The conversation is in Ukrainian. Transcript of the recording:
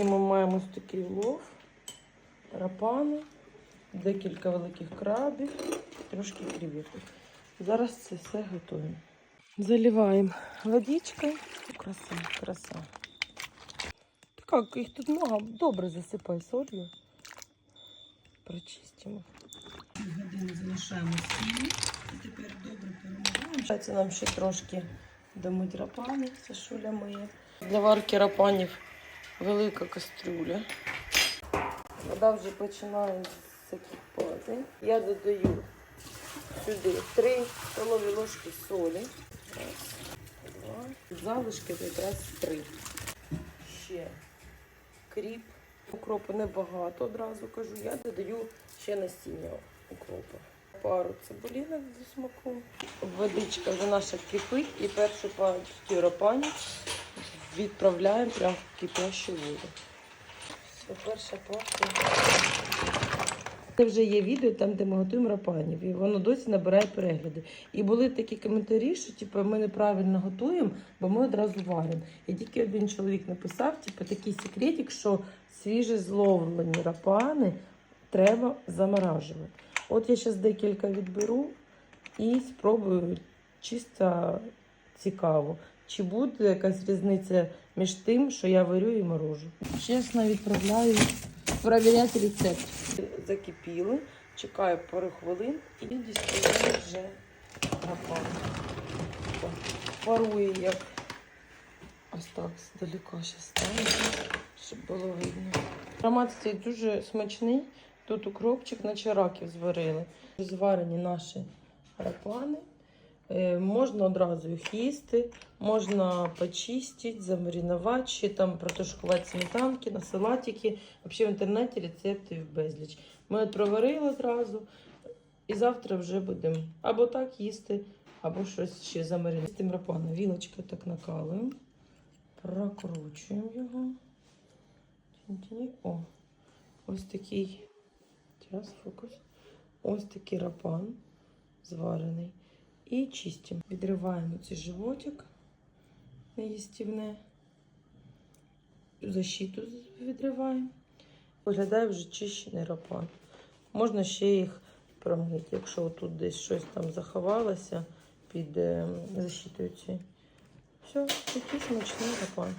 Сьогодні ми маємо ось такий улов, рапани, декілька великих крабів, трошки креветок. Зараз це все готуємо. Заливаємо водичкою. Краса, краса. Та як, їх тут много, добре засипай солью. Прочистимо. Годину залишаємо сіль. І тепер добре перемиваємо. Це нам ще трошки домить рапани, це шуля моє. Для варки рапанів велика кастрюля. Вода вже починає закипати. Я додаю сюди 3 столові ложки солі. Раз, два. Залишки якраз 3. Ще кріп. Укропу небагато одразу кажу. Я додаю ще насіння укропу. Пару цибулінок до смаку. Водичка вже наша кипить і першу партію рапанів відправляємо прямо в кипящу воду. Перша партія. Це вже є відео там, де ми готуємо рапанів, і воно досі набирає перегляди. І були такі коментарі, що типу, ми неправильно готуємо, бо ми одразу варимо. І тільки один чоловік написав, типу, такий секретик, що свіже зловлені рапани треба заморажувати. От я зараз декілька відберу і спробую чисто цікаво, чи буде якась різниця між тим, що я варю і морожу. Чесно відправляю перевіряти рецепт. Закипіли, чекаю пару хвилин і дістаю вже рапан. Парує як ось так здалека ще ставлю, щоб було видно. Аромат цей дуже смачний. Тут укропчик, наче раків зварили. Зварені наші рапани. Е, Можна одразу їх їсти, можна почистити, замаринувати, чи там протушкувати сметанки на салатики. Взагалі в інтернеті рецептів безліч. Ми проварили одразу і завтра вже будемо або так їсти, або щось ще замаринувати. З тим вілочкою так накалуємо, прокручуємо його. О, ось такий. Зараз фокус. Ось такий рапан зварений. І чистимо. Відриваємо цей животик неїстівне. Защиту відриваємо. Виглядає вже чищений рапан. Можна ще їх промити, якщо тут десь щось там заховалося під е, защитою. Все, такий смачний рапан.